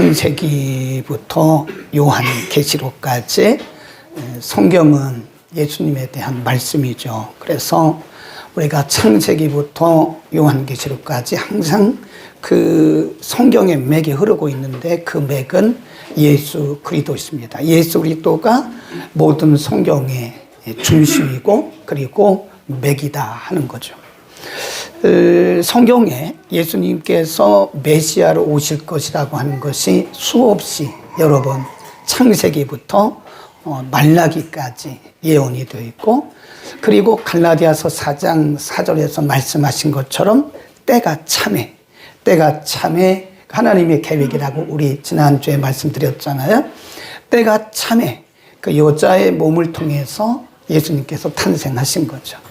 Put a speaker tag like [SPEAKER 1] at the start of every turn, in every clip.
[SPEAKER 1] 창세기부터 요한 계시록까지 성경은 예수님에 대한 말씀이죠. 그래서 우리가 창세기부터 요한계시록까지 항상 그 성경의 맥이 흐르고 있는데 그 맥은 예수 그리스도입니다. 예수 그리스도가 모든 성경의 중심이고 그리고 맥이다 하는 거죠. 어, 성경에 예수님께서 메시아로 오실 것이라고 하는 것이 수없이 여러 번 창세기부터 어, 말라기까지 예언이 되어 있고 그리고 갈라디아서 4장 4절에서 말씀하신 것처럼 때가 참에 때가 참에 하나님의 계획이라고 우리 지난주에 말씀드렸잖아요. 때가 참에 그 여자의 몸을 통해서 예수님께서 탄생하신 거죠.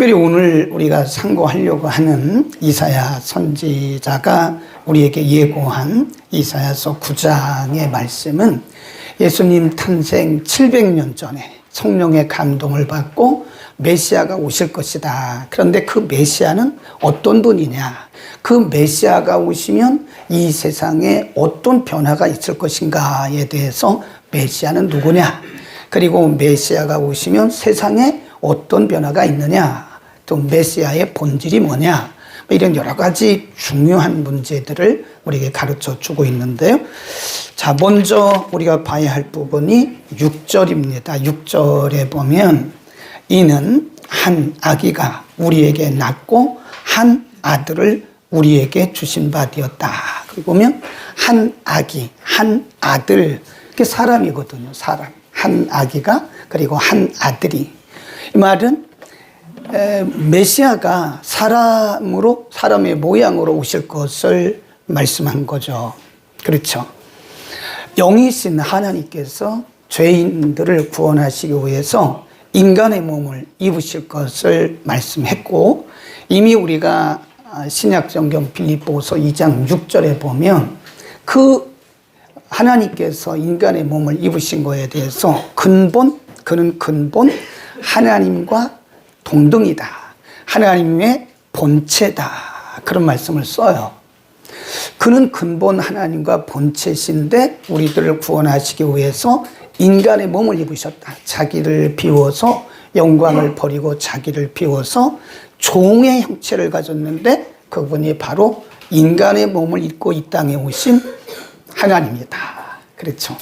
[SPEAKER 1] 특별히 오늘 우리가 상고하려고 하는 이사야 선지자가 우리에게 예고한 이사야서 9장의 말씀은 예수님 탄생 700년 전에 성령의 감동을 받고 메시아가 오실 것이다. 그런데 그 메시아는 어떤 분이냐? 그 메시아가 오시면 이 세상에 어떤 변화가 있을 것인가에 대해서 메시아는 누구냐? 그리고 메시아가 오시면 세상에 어떤 변화가 있느냐? 또 메시아의 본질이 뭐냐? 뭐 이런 여러 가지 중요한 문제들을 우리에게 가르쳐 주고 있는데요. 자, 먼저 우리가 봐야 할 부분이 6절입니다. 6절에 보면 이는 한 아기가 우리에게 낳고 한 아들을 우리에게 주신 바 되었다. 그리고 보면 한 아기, 한 아들, 그게 사람이거든요. 사람. 한 아기가 그리고 한 아들이. 이 말은 메시아가 사람으로 사람의 모양으로 오실 것을 말씀한 거죠. 그렇죠. 영이신 하나님께서 죄인들을 구원하시기 위해서 인간의 몸을 입으실 것을 말씀했고 이미 우리가 신약 성경 빌립보서 2장 6절에 보면 그 하나님께서 인간의 몸을 입으신 것에 대해서 근본 그는 근본 하나님과 동등이다. 하나님의 본체다. 그런 말씀을 써요. 그는 근본 하나님과 본체신데 우리들을 구원하시기 위해서 인간의 몸을 입으셨다. 자기를 비워서 영광을 버리고 자기를 비워서 종의 형체를 가졌는데 그분이 바로 인간의 몸을 입고 이 땅에 오신 하나님이다. 그렇죠.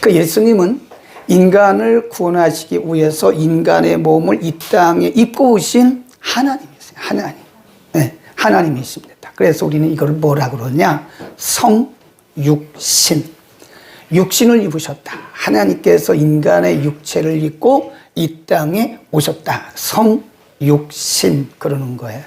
[SPEAKER 1] 그 예수님은 인간을 구원하시기 위해서 인간의 몸을 이 땅에 입고 오신 하나님이세요. 하나님. 네, 하나님이십니다. 그래서 우리는 이걸 뭐라 그러냐? 성육신. 육신을 입으셨다. 하나님께서 인간의 육체를 입고 이 땅에 오셨다. 성육신 그러는 거예요.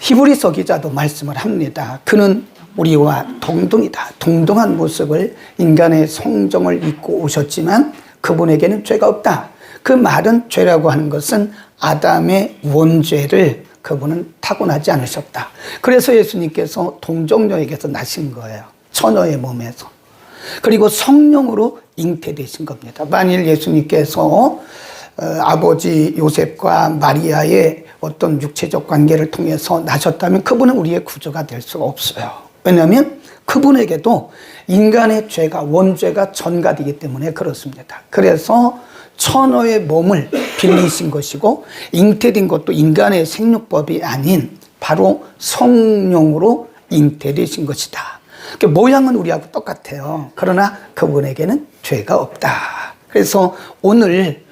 [SPEAKER 1] 히브리서 기자도 말씀을 합니다. 그는 우리와 동등이다. 동등한 모습을 인간의 성정을 입고 오셨지만 그분에게는 죄가 없다. 그 말은 죄라고 하는 것은 아담의 원죄를 그분은 타고나지 않으셨다. 그래서 예수님께서 동정녀에게서 나신 거예요. 처녀의 몸에서. 그리고 성령으로 잉태되신 겁니다. 만일 예수님께서 어, 아버지 요셉과 마리아의 어떤 육체적 관계를 통해서 나셨다면 그분은 우리의 구조가 될 수가 없어요. 왜냐하면 그분에게도 인간의 죄가 원죄가 전가되기 때문에 그렇습니다. 그래서 천어의 몸을 빌리신 것이고 잉태된 것도 인간의 생육법이 아닌 바로 성령으로 잉태되신 것이다. 그 모양은 우리하고 똑같아요. 그러나 그분에게는 죄가 없다. 그래서 오늘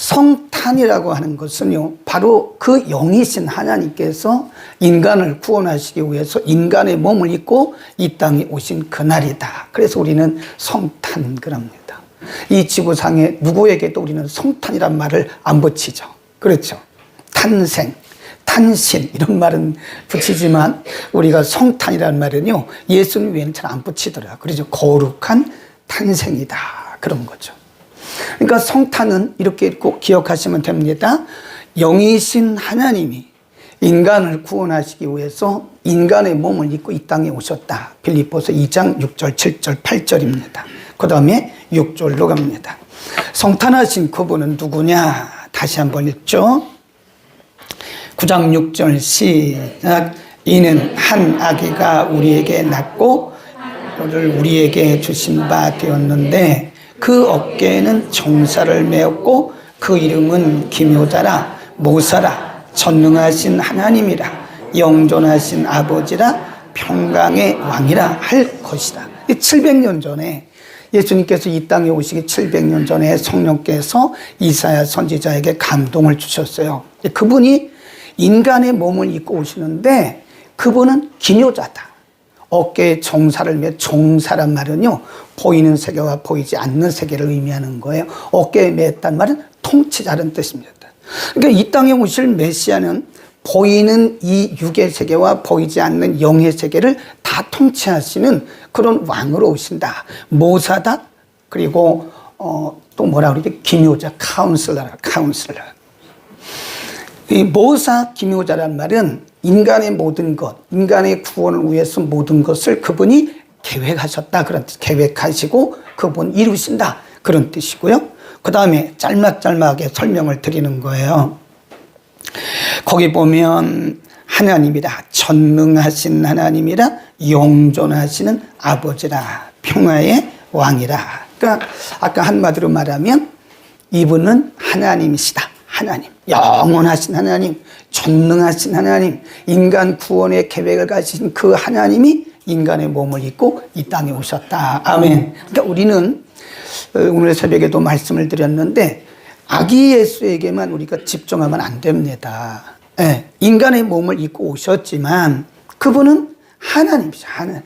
[SPEAKER 1] 성탄이라고 하는 것은요, 바로 그 영이신 하나님께서 인간을 구원하시기 위해서 인간의 몸을 입고 이 땅에 오신 그날이다. 그래서 우리는 성탄 그럽니다. 이 지구상에 누구에게도 우리는 성탄이란 말을 안 붙이죠. 그렇죠. 탄생, 탄신 이런 말은 붙이지만 우리가 성탄이라는 말은요 예수님 외에는 잘 안 붙이더라. 그래서 거룩한 탄생이다 그런 거죠. 그러니까 성탄은 이렇게 꼭 기억하시면 됩니다. 영이신 하나님이 인간을 구원하시기 위해서 인간의 몸을 입고 이 땅에 오셨다. 빌립보서 2장 6절, 7절, 8절입니다. 그 다음에 6절로 갑니다. 성탄하신 그분은 누구냐? 다시 한번 읽죠. 9장 6절 시작. 이는 한 아기가 우리에게 낳고 를 우리에게 주신 바 되었는데 그 어깨에는 정사를 메었고 그 이름은 기묘자라 모사라 전능하신 하나님이라 영존하신 아버지라 평강의 왕이라 할 것이다. 700년 전에 예수님께서 이 땅에 오시기 700년 전에 성령께서 이사야 선지자에게 감동을 주셨어요. 그분이 인간의 몸을 입고 오시는데 그분은 기묘자다. 어깨에 정사를 매 정사란 말은요 보이는 세계와 보이지 않는 세계를 의미하는 거예요. 어깨에 맸단 말은 통치자는 뜻입니다. 그러니까 이 땅에 오실 메시아는 보이는 이 육의 세계와 보이지 않는 영의 세계를 다 통치하시는 그런 왕으로 오신다. 모사다. 그리고 어, 또 뭐라 그러지? 기묘자, 카운슬러라, 카운슬러. 이 모사 기묘자란 말은 인간의 모든 것, 인간의 구원을 위해서 모든 것을 그분이 계획하셨다. 그런 뜻, 계획하시고 그분 이루신다. 그런 뜻이고요. 그 다음에 짤막짤막하게 설명을 드리는 거예요. 거기 보면 하나님이라 전능하신 하나님이라 영존하시는 아버지라 평화의 왕이라. 그러니까 아까 한마디로 말하면 이분은 하나님이시다. 하나님. 영원하신 하나님. 전능하신 하나님. 인간 구원의 계획을 가지신 그 하나님이 인간의 몸을 입고 이 땅에 오셨다. 아멘. 그러니까 우리는 어, 오늘 새벽에도 말씀을 드렸는데 아기 예수에게만 우리가 집중하면 안 됩니다. 예, 인간의 몸을 입고 오셨지만 그분은 하나님이죠. 하나님.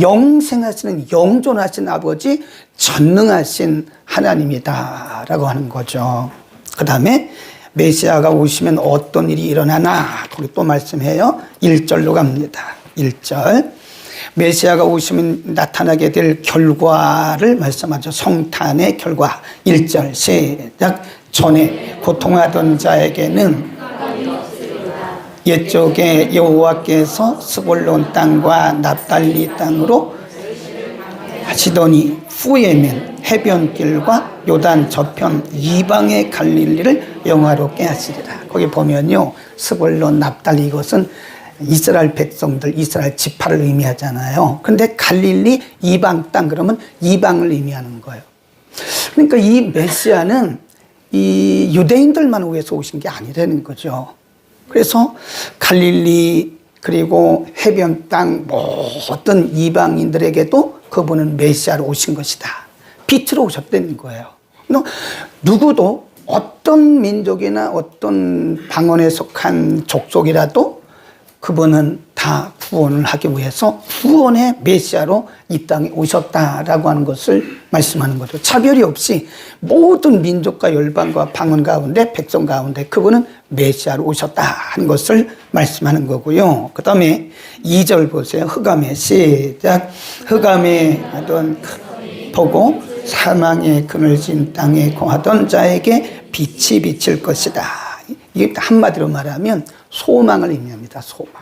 [SPEAKER 1] 영생하시는 영존하신 아버지 전능하신 하나님이다라고 하는 거죠. 그 다음에 메시아가 오시면 어떤 일이 일어나나 거기 또 말씀해요. 1절로 갑니다. 1절. 메시아가 오시면 나타나게 될 결과를 말씀하죠. 성탄의 결과. 1절 시작. 전에 고통하던 자에게는 옛적에 여호와께서 스볼론 땅과 납달리 땅으로 하시더니 후에는 해변길과 요단 저편 이방의 갈릴리를 영화롭게 하시리라. 거기 보면요. 스볼론 납달리 이것은 이스라엘 백성들, 이스라엘 지파를 의미하잖아요. 근데 갈릴리 이방 땅 그러면 이방을 의미하는 거예요. 그러니까 이 메시아는 이 유대인들만 위해서 오신 게 아니라는 거죠. 그래서 갈릴리 그리고 해변 땅 모든 이방인들에게도 그분은 메시아로 오신 것이다. 빛으로 오셨다는 거예요. 누구도 어떤 민족이나 어떤 방언에 속한 족속이라도 그분은 다 구원을 하기 위해서 구원의 메시아로 이 땅에 오셨다라고 하는 것을 말씀하는 거죠. 차별이 없이 모든 민족과 열방과 방언 가운데 백성 가운데 그분은 메시아로 오셨다 하는 것을 말씀하는 거고요. 그 다음에 2절 보세요. 흑암의 시작. 흑암에 하던 보고 사망의 그늘진 땅에 거하던 자에게 빛이 비칠 것이다. 이게 한마디로 말하면 소망을 의미합니다. 소망.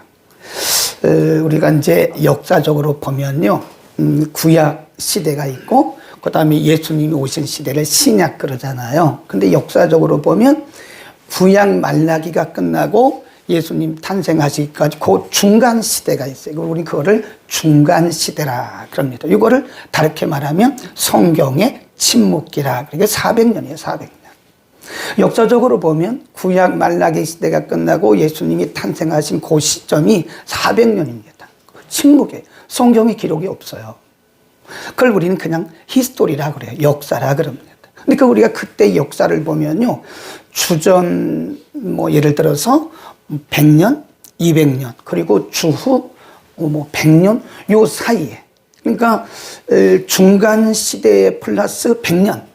[SPEAKER 1] 어, 우리가 이제 역사적으로 보면요, 음, 구약 시대가 있고, 그 다음에 예수님이 오신 시대를 신약 그러잖아요. 근데 역사적으로 보면 구약 말라기가 끝나고 예수님 탄생하시기까지 그 중간 시대가 있어요. 우리 그거를 중간 시대라 그럽니다. 이거를 다르게 말하면 성경의 침묵기라. 그러니까 400년이에요, 400년. 역사적으로 보면 구약 말라기 시대가 끝나고 예수님이 탄생하신 그 시점이 400년입니다. 침묵에 성경의 기록이 없어요. 그걸 우리는 그냥 히스토리라 그래요. 역사라 그럽니다. 그러니까 우리가 그때 역사를 보면요. 주전 뭐 예를 들어서 100년, 200년, 그리고 주후 뭐 100년 요 사이에 그러니까 중간 시대에 플러스 100년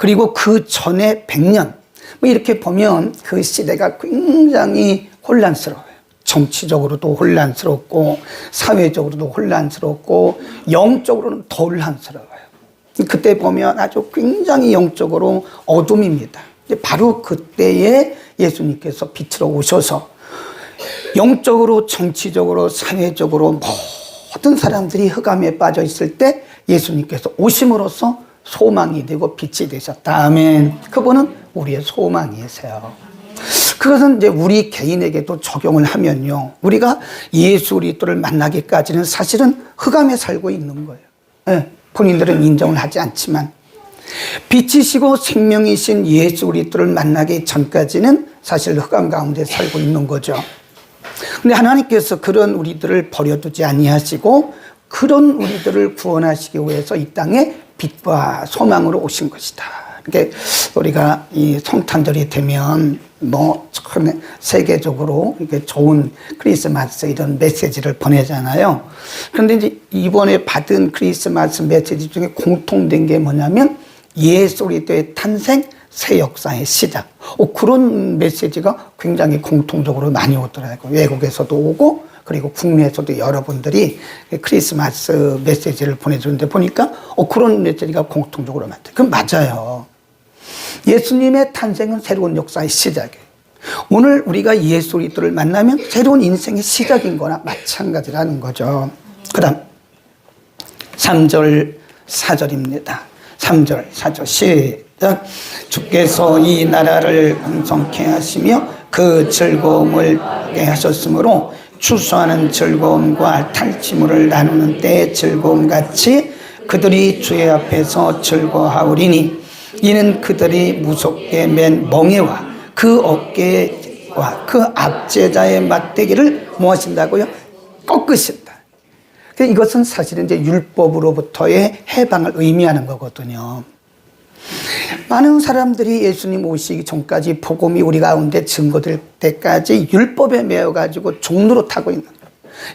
[SPEAKER 1] 그리고 그 전에 100년. 뭐 이렇게 보면 그 시대가 굉장히 혼란스러워요. 정치적으로도 혼란스럽고, 사회적으로도 혼란스럽고, 영적으로는 더 혼란스러워요. 그때 보면 아주 굉장히 영적으로 어둠입니다. 바로 그때에 예수님께서 빛으로 오셔서 영적으로, 정치적으로, 사회적으로 모든 사람들이 흑암에 빠져 있을 때 예수님께서 오심으로써 소망이 되고 빛이 되셨다. 아멘. 그분은 우리의 소망이세요. 그것은 이제 우리 개인에게도 적용을 하면요. 우리가 예수 그리스도를 만나기까지는 사실은 흑암에 살고 있는 거예요. 예, 본인들은 인정을 하지 않지만 빛이시고 생명이신 예수 그리스도를 만나기 전까지는 사실 흑암 가운데 살고 있는 거죠. 근데 하나님께서 그런 우리들을 버려두지 아니하시고 그런 우리들을 구원하시기 위해서 이 땅에 빛과 소망으로 오신 것이다. 이렇게 우리가 이 성탄절이 되면 뭐전 세계적으로 이렇게 좋은 크리스마스 이런 메시지를 보내잖아요. 그런데 이제 이번에 받은 크리스마스 메시지 중에 공통된 게 뭐냐면 예수 그리스도의 탄생 새 역사의 시작. 어, 그런 메시지가 굉장히 공통적으로 많이 오더라고요. 외국에서도 오고 그리고 국내에서도 여러분들이 크리스마스 메시지를 보내주는데 보니까 어, 그런 메시지가 공통적으로 많대. 그럼 맞아요. 예수님의 탄생은 새로운 역사의 시작이에요. 오늘 우리가 예수 그리스도를 만나면 새로운 인생의 시작인 거나 마찬가지라는 거죠. 그 다음 3절 4절입니다. 3절 4절 시작 주께서 이 나라를 풍성케 하시며 그 즐거움을 하게 하셨으므로 추수하는 즐거움과 탈취물을 나누는 때의 즐거움 같이 그들이 주의 앞에서 즐거워하오리니 이는 그들이 무섭게 맨 멍에와 그 어깨와 그 압제자의 맞대기를 뭐 하신다고요? 꺾으신다. 그 이것은 사실은 이제 율법으로부터의 해방을 의미하는 거거든요. 많은 사람들이 예수님 오시기 전까지 복음이 우리 가운데 증거될 때까지 율법에 매여 가지고 종로로 타고 있는 거예요.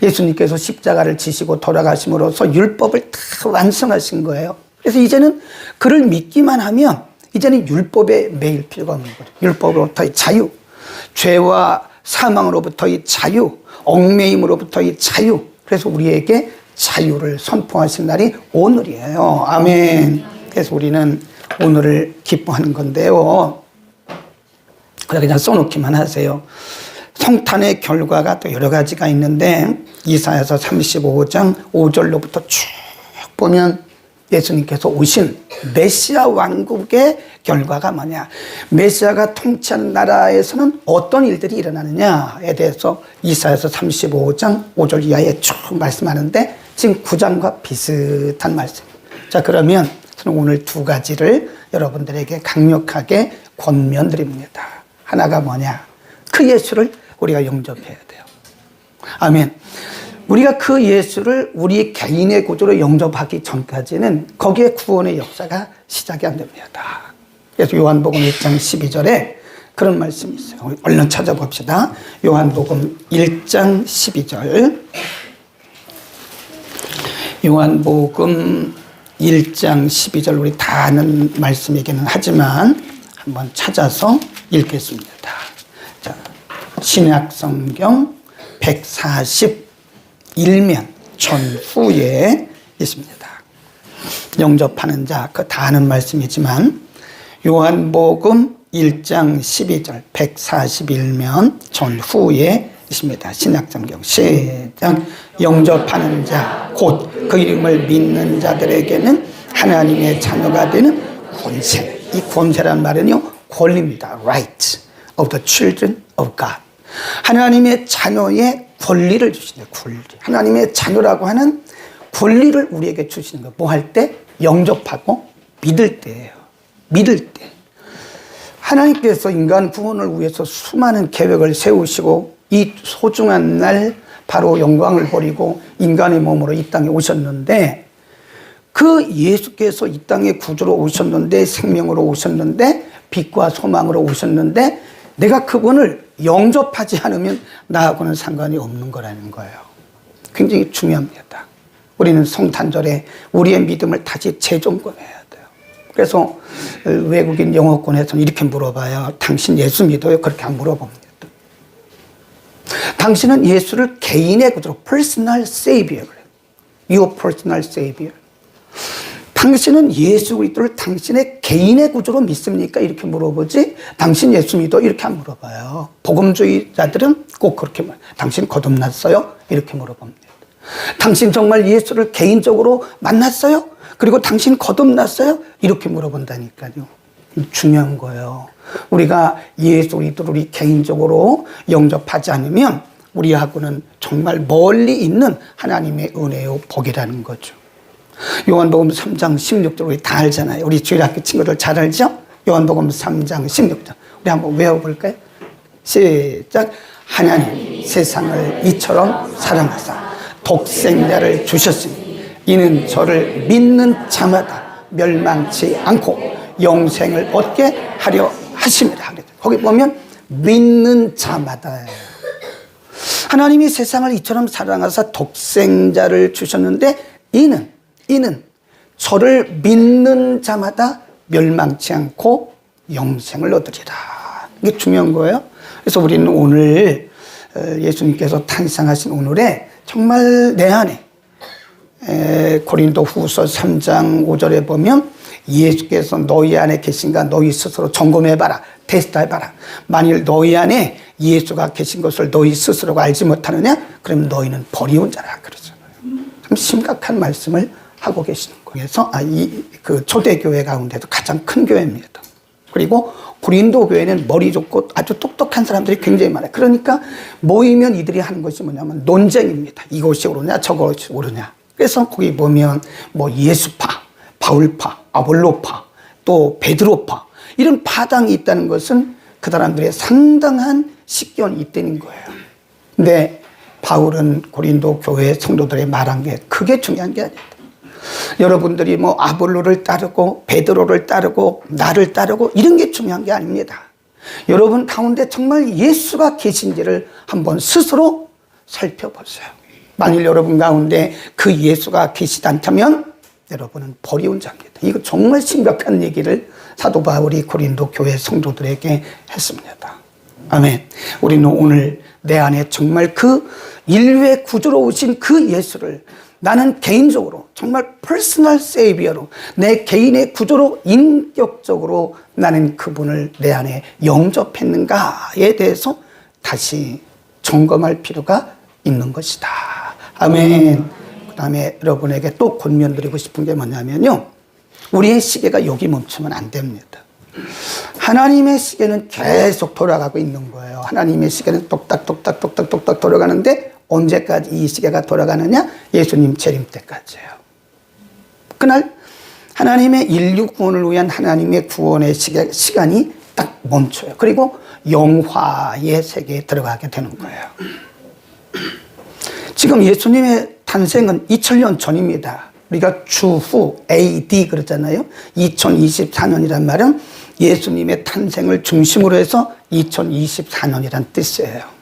[SPEAKER 1] 예수님께서 십자가를 지시고 돌아가심으로써 율법을 다 완성하신 거예요. 그래서 이제는 그를 믿기만 하면 이제는 율법에 매일 필요가 없는 거예요. 율법으로부터의 자유, 죄와 사망으로부터의 자유, 얽매임으로부터의 자유. 그래서 우리에게 자유를 선포하신 날이 오늘이에요. 아멘. 그래서 우리는 오늘을 기뻐하는 건데요. 그래 그냥 써놓기만 하세요. 성탄의 결과가 또 여러 가지가 있는데 이사야서 35장 5절로부터 쭉 보면 예수님께서 오신 메시아 왕국의 결과가 뭐냐? 메시아가 통치하는 나라에서는 어떤 일들이 일어나느냐에 대해서 이사야서 35장 5절 이하에 쭉 말씀하는데 지금 9장과 비슷한 말씀. 자, 그러면 저는 오늘 두 가지를 여러분들에게 강력하게 권면드립니다. 하나가 뭐냐? 그 예수를 우리가 영접해야 돼요. 아멘. 우리가 그 예수를 우리 개인의 구조로 영접하기 전까지는 거기에 구원의 역사가 시작이 안 됩니다. 그래서 요한복음 1장 12절에 그런 말씀이 있어요. 얼른 찾아봅시다. 요한복음 1장 12절. 요한복음 1장 12절 우리 다 아는 말씀이기는 하지만 한번 찾아서 읽겠습니다. 자, 신약 성경 141면 전후에 있습니다. 영접하는 자, 그 다 아는 말씀이지만 요한복음 1장 12절 141면 전후에 있습니다. 신약성경 시작 영접하는 자, 곧 그 이름을 믿는 자들에게는 하나님의 자녀가 되는 권세. 이 권세란 말은요, 권리입니다. Right of the children of God. 하나님의 자녀의 권리를 주시는 권리. 하나님의 자녀라고 하는 권리를 우리에게 주시는 거. 뭐할 때? 영접하고 믿을 때예요. 믿을 때. 하나님께서 인간 구원을 위해서 수많은 계획을 세우시고 이 소중한 날 바로 영광을 버리고 인간의 몸으로 이 땅에 오셨는데 그 예수께서 이 땅에 구주로 오셨는데 생명으로 오셨는데 빛과 소망으로 오셨는데 내가 그분을 영접하지 않으면 나하고는 상관이 없는 거라는 거예요. 굉장히 중요합니다. 우리는 성탄절에 우리의 믿음을 다시 재점검해야 돼요. 그래서 외국인 영어권에서는 이렇게 물어봐요. 당신 예수 믿어요? 그렇게 안 물어봅니다. 당신은 예수를 개인의 구조로 personal savior. Your personal savior. 당신은 예수 그리스도를 당신의 개인의 구조로 믿습니까? 이렇게 물어보지. 당신 예수 믿어? 이렇게 안 물어봐요. 복음주의자들은 꼭 그렇게 말. 당신 거듭났어요? 이렇게 물어봅니다. 당신 정말 예수를 개인적으로 만났어요? 그리고 당신 거듭났어요? 이렇게 물어본다니까요. 중요한 거예요. 우리가 예수 그리스도를 우리 개인적으로 영접하지 않으면 우리하고는 정말 멀리 있는 하나님의 은혜요 복이라는 거죠. 요한복음 3장 16절 우리 다 알잖아요. 우리 주일학교 친구들 잘 알죠? 요한복음 3장 16절. 우리 한번 외워볼까요? 시작. 하나님 세상을 이처럼 사랑하사 독생자를 주셨으니 이는 저를 믿는 자마다 멸망치 않고 영생을 얻게 하려 하십니다. 거기 보면 믿는 자마다예요. 하나님이 세상을 이처럼 사랑하사 독생자를 주셨는데 이는 이는 저를 믿는 자마다 멸망치 않고 영생을 얻으리라. 이게 중요한 거예요. 그래서 우리는 오늘 어, 예수님께서 탄생하신 오늘에 정말 내 안에 에, 고린도 후서 3장 5절에 보면 예수께서 너희 안에 계신가 너희 스스로 점검해봐라. 테스트해봐라. 만일 너희 안에 예수가 계신 것을 너희 스스로가 알지 못하느냐? 그럼 너희는 버리운 자라. 그러잖아요. 참 심각한 말씀을 하고 계시는 거예요. 그래서 아, 이, 그 초대교회 가운데도 가장 큰 교회입니다. 그리고 고린도 교회는 머리 좋고 아주 똑똑한 사람들이 굉장히 많아요. 그러니까 모이면 이들이 하는 것이 뭐냐면 논쟁입니다. 이것이 옳으냐 저것이 옳으냐. 그래서 거기 보면 뭐 예수파, 바울파, 아볼로파, 또 베드로파 이런 파당이 있다는 것은 그 사람들의 상당한 식견이 있다는 거예요. 근데 바울은 고린도 교회 성도들의 말한 게 크게 중요한 게 아니다. 여러분들이 뭐 아볼로를 따르고 베드로를 따르고 나를 따르고 이런 게 중요한 게 아닙니다. 여러분 가운데 정말 예수가 계신지를 한번 스스로 살펴보세요. 만일 여러분 가운데 그 예수가 계시지 않다면 여러분은 버리운 자입니다. 이거 정말 심각한 얘기를 사도 바울이 고린도 교회 성도들에게 했습니다. 아멘. 우리는 오늘 내 안에 정말 그 인류의 구주로 오신 그 예수를 나는 개인적으로 정말 퍼스널 세이비어로 내 개인의 구조로 인격적으로 나는 그분을 내 안에 영접했는가에 대해서 다시 점검할 필요가 있는 것이다. 아멘. 그 다음에 여러분에게 또 권면드리고 싶은 게 뭐냐면요. 우리의 시계가 여기 멈추면 안 됩니다. 하나님의 시계는 계속 돌아가고 있는 거예요. 하나님의 시계는 똑딱똑딱 똑딱똑딱 돌아가는데 언제까지 이 시계가 돌아가느냐? 예수님 재림 때까지예요. 그날 하나님의 인류 구원을 위한 하나님의 구원의 시계, 시간이 딱 멈춰요. 그리고 영화의 세계에 들어가게 되는 거예요. 지금 예수님의 탄생은 2000년 전입니다. 우리가 추후 AD 그러잖아요. 2024년이란 말은 예수님의 탄생을 중심으로 해서 2024년이란 뜻이에요.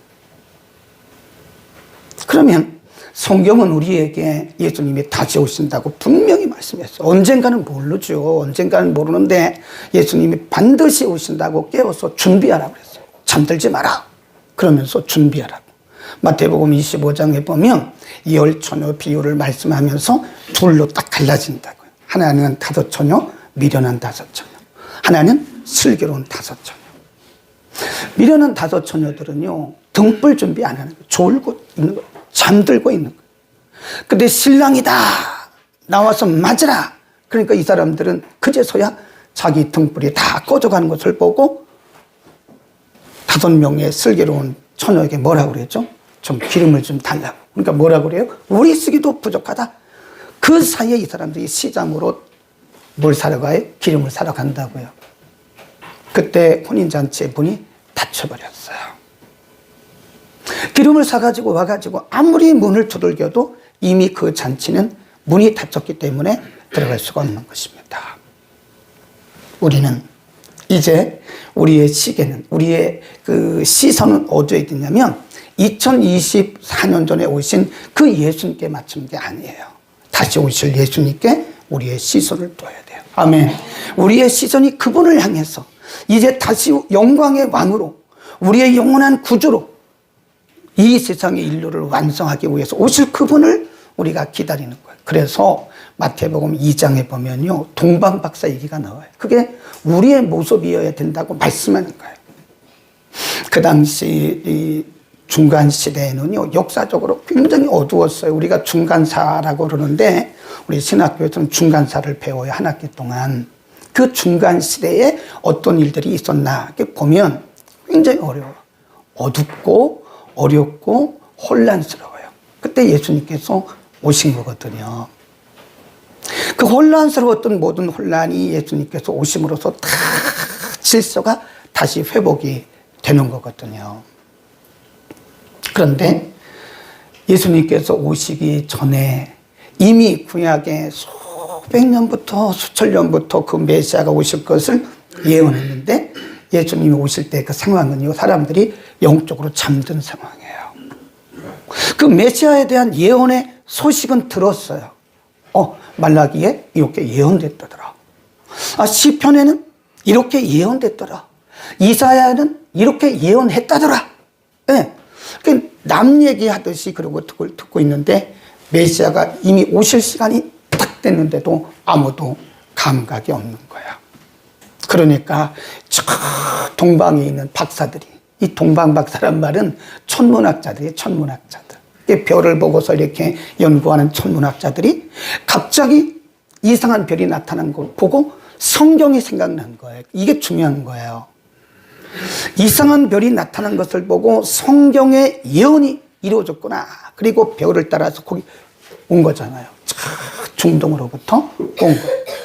[SPEAKER 1] 그러면 성경은 우리에게 예수님이 다시 오신다고 분명히 말씀했어요. 언젠가는 모르죠. 언젠가는 모르는데 예수님이 반드시 오신다고 깨워서 준비하라고 그랬어요. 잠들지 마라. 그러면서 준비하라고. 마태복음 25장에 보면 열 처녀 비유를 말씀하면서 둘로 딱 갈라진다고요. 하나는 다섯 처녀, 미련한 다섯 처녀. 하나는 슬기로운 다섯 처녀. 미련한 다섯 처녀들은요, 등불 준비 안 하는 거예요. 졸고 있는 거예요. 잠들고 있는 거예요. 근데 신랑이다! 나와서 맞으라! 그러니까 이 사람들은 그제서야 자기 등불이 다 꺼져가는 것을 보고 다섯 명의 슬기로운 처녀에게 뭐라고 그랬죠? 좀 기름을 좀 달라고. 그러니까 뭐라고 그래요? 우리 쓰기도 부족하다. 그 사이에 이 사람들이 시장으로 뭘 사러 가요? 기름을 사러 간다고요. 그때 혼인잔치의 문이 닫혀버렸어요. 기름을 사가지고 와가지고 아무리 문을 두들겨도 이미 그 잔치는 문이 닫혔기 때문에 들어갈 수가 없는 것입니다. 우리는 이제 우리의 시계는, 우리의 그 시선은 어디에 있냐면 2024년 전에 오신 그 예수님께 맞춘 게 아니에요. 다시 오실 예수님께 우리의 시선을 둬야 돼요. 아멘. 우리의 시선이 그분을 향해서 이제 다시 영광의 왕으로 우리의 영원한 구주로 이 세상의 인류를 완성하기 위해서 오실 그분을 우리가 기다리는 거예요. 그래서 마태복음 2장에 보면요. 동방박사 얘기가 나와요. 그게 우리의 모습이어야 된다고 말씀하는 거예요. 그 당시 이 중간 시대에는요, 역사적으로 굉장히 어두웠어요. 우리가 중간사라고 그러는데, 우리 신학교에서는 중간사를 배워요. 한 학기 동안. 그 중간 시대에 어떤 일들이 있었나 보면 굉장히 어려워. 어둡고 어렵고 혼란스러워요. 그때 예수님께서 오신 거거든요. 그 혼란스러웠던 모든 혼란이 예수님께서 오심으로써 다 질서가 다시 회복이 되는 거거든요. 그런데 예수님께서 오시기 전에 이미 구약에 수백 년부터 수천 년부터 그 메시아가 오실 것을 예언했는데 예수님이 오실 때 그 상황은요 사람들이 영적으로 잠든 상황이에요. 그 메시아에 대한 예언의 소식은 들었어요. 어 말라기에 이렇게 예언됐더라. 아 시편에는 이렇게 예언됐더라. 이사야는 이렇게 예언했다더라. 예. 네. 남 얘기하듯이 거 듣고, 듣고 있는데 메시아가 이미 오실 시간이 딱 됐는데도 아무도 감각이 없는 거야. 그러니까 저 동방에 있는 박사들이 이 동방 박사란 말은 천문학자들이 천문학자들. 별을 보고서 이렇게 연구하는 천문학자들이 갑자기 이상한 별이 나타난 걸 보고 성경이 생각난 거예요. 이게 중요한 거예요. 이상한 별이 나타난 것을 보고 성경의 예언이 이루어졌구나. 그리고 별을 따라서 거기 온 거잖아요. 중동으로부터 온 거.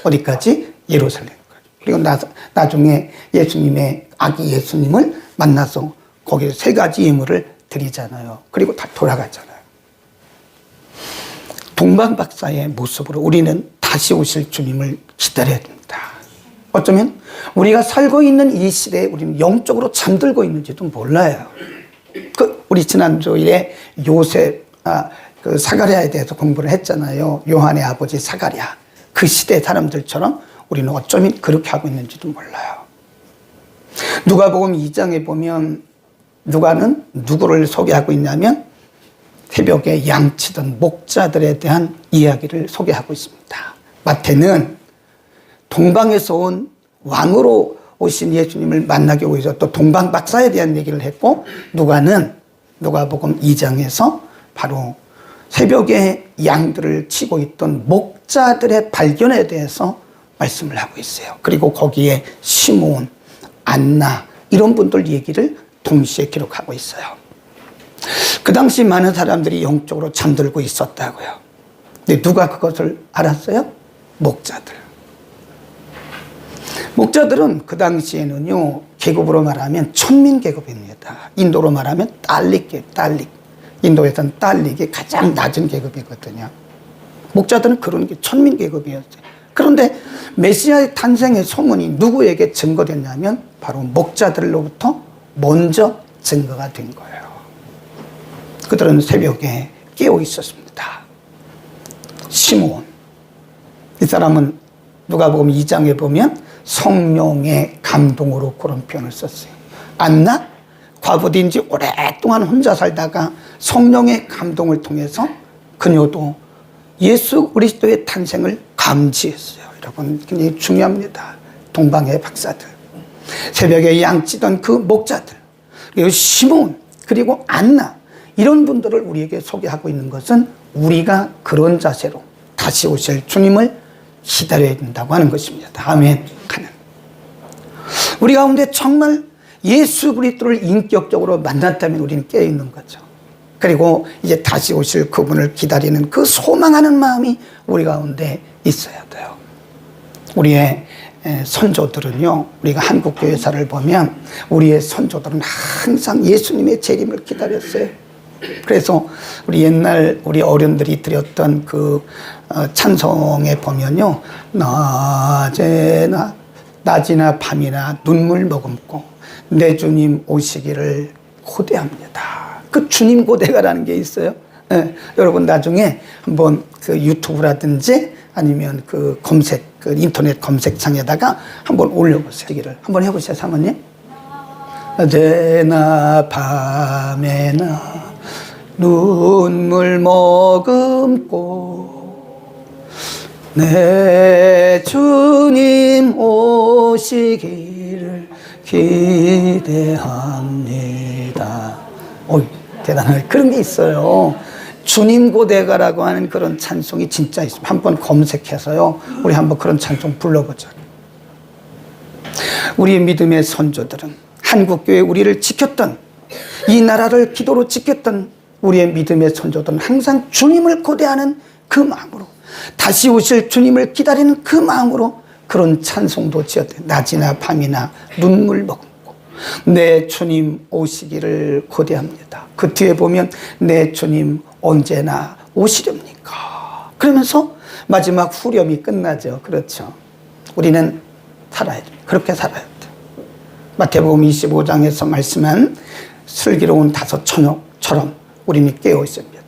[SPEAKER 1] 어디까지? 예루살렘까지. 그리고 나, 나중에 예수님의 아기 예수님을 만나서 거기에 세 가지 예물을 드리잖아요. 그리고 다 돌아가잖아요. 동방박사의 모습으로 우리는 다시 오실 주님을 기다려야 됩니다. 어쩌면 우리가 살고 있는 이 시대에 우리는 영적으로 잠들고 있는지도 몰라요. 그 우리 지난주에 요셉 아, 그 사가랴에 대해서 공부를 했잖아요. 요한의 아버지 사가랴. 그 시대 사람들처럼 우리는 어쩌면 그렇게 하고 있는지도 몰라요. 누가복음 2장에 보면 누가는 누구를 소개하고 있냐면 새벽에 양치던 목자들에 대한 이야기를 소개하고 있습니다. 마태는 동방에서 온 왕으로 오신 예수님을 만나기 위해서 또 동방 박사에 대한 얘기를 했고 누가는 누가복음 2장에서 바로 새벽에 양들을 치고 있던 목자들의 발견에 대해서 말씀을 하고 있어요. 그리고 거기에 시몬, 안나 이런 분들 얘기를 동시에 기록하고 있어요. 그 당시 많은 사람들이 영적으로 잠들고 있었다고요. 근데 누가 그것을 알았어요? 목자들. 목자들은 그 당시에는요, 계급으로 말하면 천민 계급입니다. 인도로 말하면 딸릭 계급, 딸릭. 인도에서는 딸릭이 가장 낮은 계급이거든요. 목자들은 그런 게 천민 계급이었어요. 그런데 메시아의 탄생의 소문이 누구에게 증거됐냐면 바로 목자들로부터 먼저 증거가 된 거예요. 그들은 새벽에 깨어 있었습니다. 시몬. 이 사람은 누가 보면 2장에 보면 성령의 감동으로 그런 표현을 썼어요. 안나? 과부인지 오랫동안 혼자 살다가 성령의 감동을 통해서 그녀도 예수 그리스도의 탄생을 감지했어요. 여러분 굉장히 중요합니다. 동방의 박사들. 새벽에 양치던 그 목자들. 그리고 시몬 그리고 안나 이런 분들을 우리에게 소개하고 있는 것은 우리가 그런 자세로 다시 오실 주님을 기다려야 된다고 하는 것입니다. 아멘. 하는. 우리 가운데 정말 예수 그리스도를 인격적으로 만났다면 우리는 깨어 있는 거죠. 그리고 이제 다시 오실 그분을 기다리는 그 소망하는 마음이 우리 가운데 있어야 돼요. 우리의 선조들은요, 우리가 한국 교회사를 보면 우리의 선조들은 항상 예수님의 재림을 기다렸어요. 그래서 우리 옛날 우리 어른들이 드렸던 그 어, 찬송에 보면요, 낮에나 낮이나 밤이나 눈물 머금고 내 주님 오시기를 고대합니다. 그 주님 고대가라는 게 있어요. 예, 여러분 나중에 한번 그 유튜브라든지 아니면 그 검색, 그 인터넷 검색창에다가 한번 올려보세요. 기를 한번 해보세요, 사모님. 낮에나 밤에나 눈물 머금고 내 주님 오시기를 기대합니다. 어이, 대단하게 그런 게 있어요. 주님 고대가라고 하는 그런 찬송이 진짜 있습니다. 한번 검색해서요. 우리 한번 그런 찬송 불러보자. 우리의 믿음의 선조들은 한국교회 우리를 지켰던 이 나라를 기도로 지켰던 우리의 믿음의 선조들은 항상 주님을 고대하는 그 마음으로 다시 오실 주님을 기다리는 그 마음으로 그런 찬송도 지었대. 낮이나 밤이나 눈물 머금고 내 주님 오시기를 고대합니다. 그 뒤에 보면 내 주님 언제나 오시렵니까? 그러면서 마지막 후렴이 끝나죠. 그렇죠. 우리는 살아야 됩니다. 그렇게 살아야 돼. 마태복음 25장에서 말씀한 슬기로운 다섯 처녀처럼 우리는 깨어 있습니다.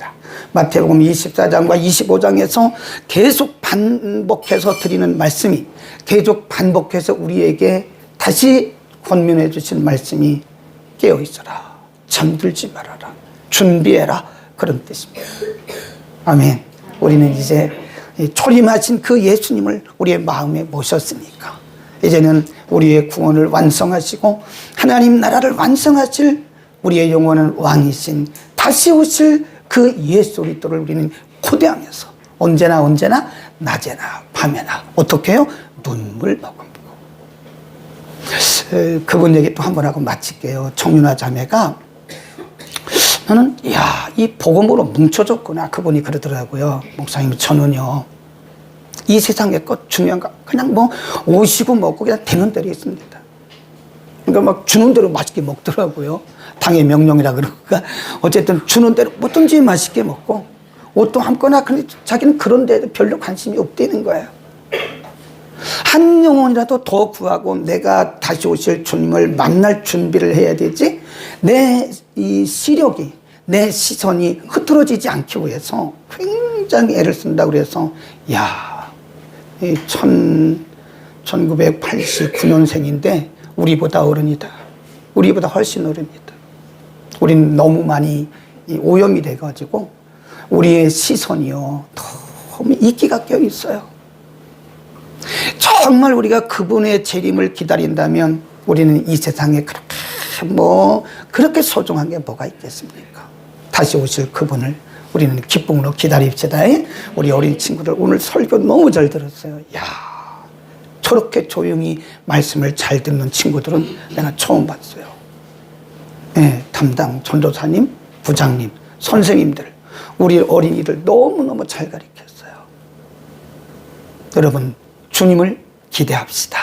[SPEAKER 1] 마태복음 24장과 25장에서 계속 반복해서 드리는 말씀이 계속 반복해서 우리에게 다시 권면해 주신 말씀이 깨어 있어라. 잠들지 말아라. 준비해라. 그런 뜻입니다. 아멘. 우리는 이제 초림하신 그 예수님을 우리의 마음에 모셨으니까 이제는 우리의 구원을 완성하시고 하나님 나라를 완성하실 우리의 영원한 왕이신 다시 오실 그 예수 그리스도를 우리는 고대하면서 언제나 언제나 낮에나 밤에나 어떻게 해요? 눈물 머금고 에, 그분 얘기 또 한 번 하고 마칠게요. 정윤아 자매가 나는 야 이 복음으로 뭉쳐졌구나 그분이 그러더라고요. 목사님 저는요 이 세상의 것 중요한 거 그냥 뭐 오시고 먹고 그냥 되는 대로 있습니다. 그러니까 막 주는 대로 맛있게 먹더라고요. 당의 명령이라 그럴까. 어쨌든 주는 대로 뭐든지 맛있게 먹고 옷도 함거나 근데 자기는 그런 데 별로 관심이 없다는 거예요. 한 영혼이라도 더 구하고 내가 다시 오실 주님을 만날 준비를 해야 되지 내 이 시력이 내 시선이 흐트러지지 않기 위해서 굉장히 애를 쓴다 그래서 야, 이 천, 1989년생인데 우리보다 어른이다. 우리보다 훨씬 어른이다. 우리는 너무 많이 이 오염이 돼가지고 우리의 시선이요 너무 이끼가 껴 있어요. 정말 우리가 그분의 재림을 기다린다면 우리는 이 세상에 그렇게 뭐 그렇게 소중한 게 뭐가 있겠습니까? 다시 오실 그분을 우리는 기쁨으로 기다립시다. 우리 어린 친구들 오늘 설교 너무 잘 들었어요. 야 저렇게 조용히 말씀을 잘 듣는 친구들은 내가 처음 봤어요. 예, 담당 전도사님, 부장님, 선생님들, 우리 어린이들 너무너무 잘 가르쳤어요. 여러분, 주님을 기대합시다.